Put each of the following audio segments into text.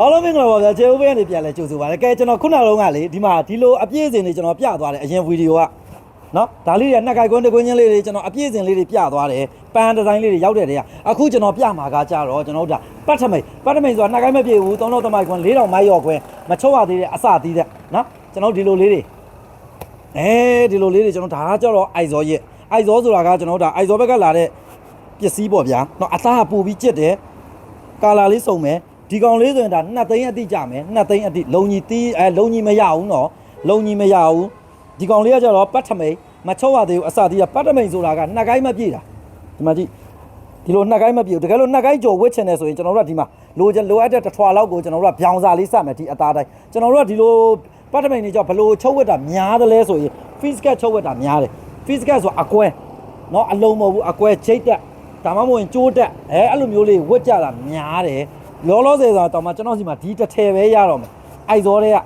အားလုံးမင်္ဂလာပါဗျာကျေဦးဘေးကနေပြန်လဲကြိုဆိုပါရစေကဲကျွန်တော်ခုနကတော့ကလေဒီမှာဒီလိုအပြည့်အစုံလေးကျွန်တော်ပြသွားတယ်အရင်ဗီဒီယိုကနော်ဒါလေးတွေနှစ်ကိုက်ကွန်းတစ်ကွင်းချင်းလေးတွေကျွန်တော်အပြည့်အစုံလေးတွေပြသွားတယ်ပန်းဒီဇိုင်းလေးတွေရောက်တဲ့တည်းကအခုကျွန်တော်ပြမှာကကြတော့ကျွန်တော်တို့ဒါပတ်ထမိတ်ပတ်ထမိတ်ဆိုတာနှစ်ကိုက်မပြည့်ဘူးသုံးတော့တမိုက်ကွန်း၄တောင်မိုက်ရော်ကွင်းမချော့ရသေးတဲ့အစသီးတဲ့နော်ကျွန်တော်ဒီလိုလေးတွေအဲဒီလိုလေးတွေကျွန်တော်ဒါကကြတော့အိုက်ဇောရက်အိုက်ဇောဆိုတာကကျွန်တော်တို့ဒါအိုက်ဇောဘက်ကလာတဲ့ပစ္စည်းပေါ့ဗျာနော်အသားကပူပြီးကြက်တယ်ကာလာလေးစုံမယ် ဒီကောင်လေးဆိုရင်ဒါ2သိန်းအတိကြမယ်2သိန်းအတိလုံကြီးတီးအဲလုံကြီးမရဘူးနော်လုံကြီးမရဘူးဒီကောင်လေးကကျတော့ပတ်ထမိန်မချော့ရသေးဘူးအစတီးကပတ်ထမိန်ဆိုတာကနှစ်ကိုင်းမပြည့်တာဒီမှာကြည့်ဒီလိုနှစ်ကိုင်းမပြည့်ဘူးတကယ်လို့နှစ်ကိုင်းကြော်ဝစ်ချင်တယ်ဆိုရင်ကျွန်တော်တို့ကဒီမှာလိုချင်လိုအပ်တဲ့တစ်ထွာလောက်ကိုကျွန်တော်တို့ကဗျောင်စာလေးစမယ်ဒီအသားတိုင်းကျွန်တော်တို့ကဒီလိုပတ်ထမိန်တွေကြောင့်ဘလို့ချုပ်ဝက်တာများတယ်လဲဆိုရင် fish cat ချုပ်ဝက်တာများတယ် fish cat ဆိုတာအကွဲเนาะအလုံးမဟုတ်ဘူးအကွဲချိတ်တက် ဒါမှမဟုတ်ရင်ကြိုးတက်အဲအဲ့လိုမျိုးလေးဝတ်ကြတာများတယ် လောလောဆယ်ဆိုတော့မှကျွန်တော်စီမှာဒီတစ်ထည်ပဲရတော့မယ်အိုက်ဇောတွေက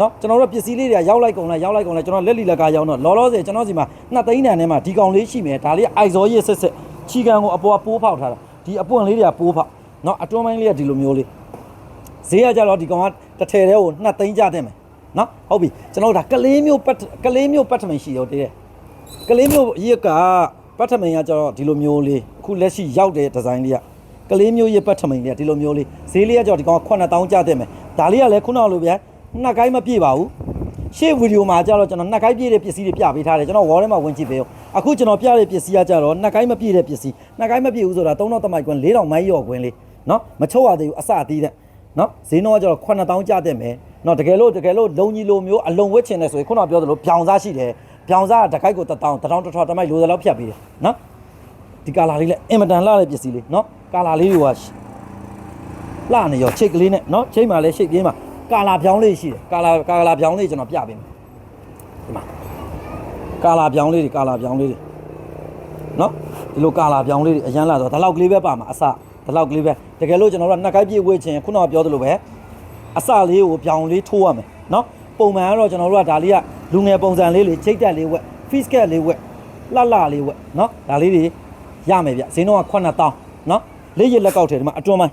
နော်ကျွန်တော်တို့ပစ္စည်းလေးတွေကရောက်လိုက်ကုန်လိုက်ရောက်လိုက်ကုန်လိုက်ကျွန်တော်လက်လီလက်ကားရောက်တော့လောလောဆယ်ကျွန်တော်စီမှာနှစ်သိန်းတန်ထဲမှာဒီကောင်လေးရှိမယ်ဒါလေးအိုက်ဇောရစ်ဆက်ဆက်ချီကန်ကိုအပေါ်ပိုးဖောက်ထားတာဒီအပွင့်လေးတွေကပိုးဖောက်နော်အတွန်းပိုင်းလေးကဒီလိုမျိုးလေးဈေးကကြတော့ဒီကောင်ကတစ်ထည်တည်းကိုနှစ်သိန်းကျတဲ့မယ်နော်ဟုတ်ပြီကျွန်တော်တို့ဒါကလေးမျိုးပတ်ကလေးမျိုးပတ်ထမင်ရှိရောတည်းကလေးမျိုးရစ်ကပတ်ထမိန်ကကျတော့ဒီလိုမျိုးလေးအခုလက်ရှိရောက်တဲ့ဒီဇိုင်းလေးက ကလေးမျိုးရစ်ပတ်ထမိန်လေးကဒီလိုမျိုးလေးဈေးလေးကကျတော့ဒီကောင်က9000ကျတဲ့မယ်ဒါလေးကလည်းခုနကလိုဗျာနှစ်ကိုင်းမပြည့်ပါဘူးရှေ့ဗီဒီယိုမှာကျတော့ကျွန်တော်နှစ်ကိုင်းပြည့်တဲ့ပစ္စည်းတွေပြပေးထားတယ်ကျွန်တော်ဝေါ်ထဲမှာဝင်ကြည့်ပေးအောင်အခုကျွန်တော်ပြတဲ့ပစ္စည်းကကျတော့နှစ်ကိုင်းမပြည့်တဲ့ပစ္စည်းနှစ်ကိုင်းမပြည့်ဘူးဆိုတာ3000တမိုက်ကွင်း4000မိုက်ရော့ကွင်းလေးနော်မချုပ်ရသေးဘူးအစအသီးတဲ့နော်ဈေးနှုန်းကကျတော့9000ကျတဲ့မယ်နော်တကယ်လို့တကယ်လို့လုံကြီးလိုမျိုးအလုံဝစ်ချင်တယ်ဆိုရင်ခုနကပြောသလိုဗျောင်စားရှိတယ်ပြောင်စားကတကိုက်ကိုတထောင်တထောင်တစ်ထောင်တမိုက်လိုသလောက်ဖြတ်ပေးတယ်နော် ဒီကာလာလေးလည်းအင်မတန်လှတဲ့ပစ္စည်းလေးနော်ကာလာလေးတွေကလှနေရောချိတ်ကလေးနဲ့နော်ချိတ်မှလည်းရှိတ်ပြင်းမှာကာလာပြောင်းလေးရှိတယ်ကာလာကာလာပြောင်းလေးကျွန်တော်ပြပေးမယ်ဒီမှာကာလာပြောင်းလေးတွေကာလာပြောင်းလေးတွေနော်ဒီလိုကာလာပြောင်းလေးတွေအရန်လာတော့ဒီလောက်ကလေးပဲပါမှာအစဒီလောက်ကလေးပဲတကယ်လို့ကျွန်တော်တို့ကနှစ်ကိုက်ပြည့်ဝေးခြင်းခုနကပြောသလိုပဲအစလေးကိုပြောင်းလေးထိုးရမယ်နော်ပုံမှန်ကတော့ကျွန်တော်တို့ကဒါလေးကလူငယ်ပုံစံလေးလေးချိတ်တက်လေးဝက် fish cat လေးဝက်လှလှလေးဝက်နော်ဒါလေးတွေ ရမယ်ဗျဈေးနှုန်းက9000နော်လေးရလက်ကောက်ထဲဒီမှာအတွန်းပိုင်း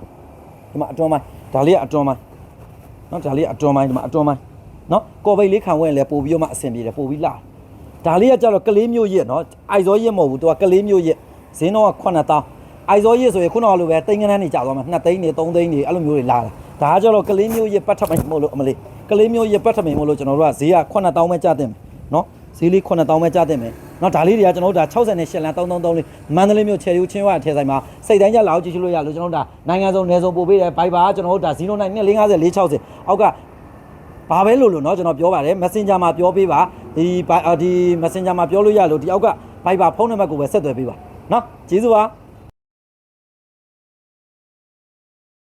ဒီမှာအတွန်းပိုင်းဒါလေးကအတွန်းပိုင်းနော်ဒါလေးကအတွန်းပိုင်းဒီမှာအတွန်းပိုင်းနော်ကော်ပိတ်လေးခံဝဲလဲပို့ပြီးတော့မှအဆင်ပြေတယ်ပို့ပြီးလှတယ်ဒါလေးကကြတော့ကလေးမျိုးရက်နော်အိုက်ဇောရက်မဟုတ်ဘူးသူကကလေးမျိုးရက်ဈေးနှုန်းက9000အိုက်ဇောရက်ဆိုရင်ခုနကလိုပဲတိန်ကန်းနေကြာသွားမှာ2သိန်းနေ3သိန်းနေအဲ့လိုမျိုးတွေလာတာဒါကကြတော့ကလေးမျိုးရက်ပတ်ထမိုင်မဟုတ်လို့အမလေးကလေးမျိုးရက်ပတ်ထမိုင်မဟုတ်လို့ကျွန်တော်တို့ကဈေးက9000ပဲကျတင်မယ်နော်ဈေးလေး9000ပဲကျတင်မယ် နော်ဒါလေးတွေကကျွန်တော်တို့ဒါ68နဲ့8လမ်း333လေးမန္တလေးမြို့ချယ်ရီဦးချင်းဝါထဲဆိုင်မှာစိတ်တိုင်းကြလာအောင်ကြည့်ရှုလို့ရလို့ကျွန်တော်တို့ဒါနိုင်ငံစုံနယ်စုံပို့ပေးတယ်ဘိုက်ပါကျွန်တော်တို့ဒါ09 250 460အောက်က ဘာပဲလို့လို့เนาะကျွန်တော်ပြောပါတယ် Messenger မှာပြောပေးပါဒီဒီ Messenger မှာပြောလို့ရလို့ဒီအောက်က Viber ဖုန်းနံပါတ်ကိုပဲဆက်သွယ်ပေးပါเนาะကျေးဇူးပါ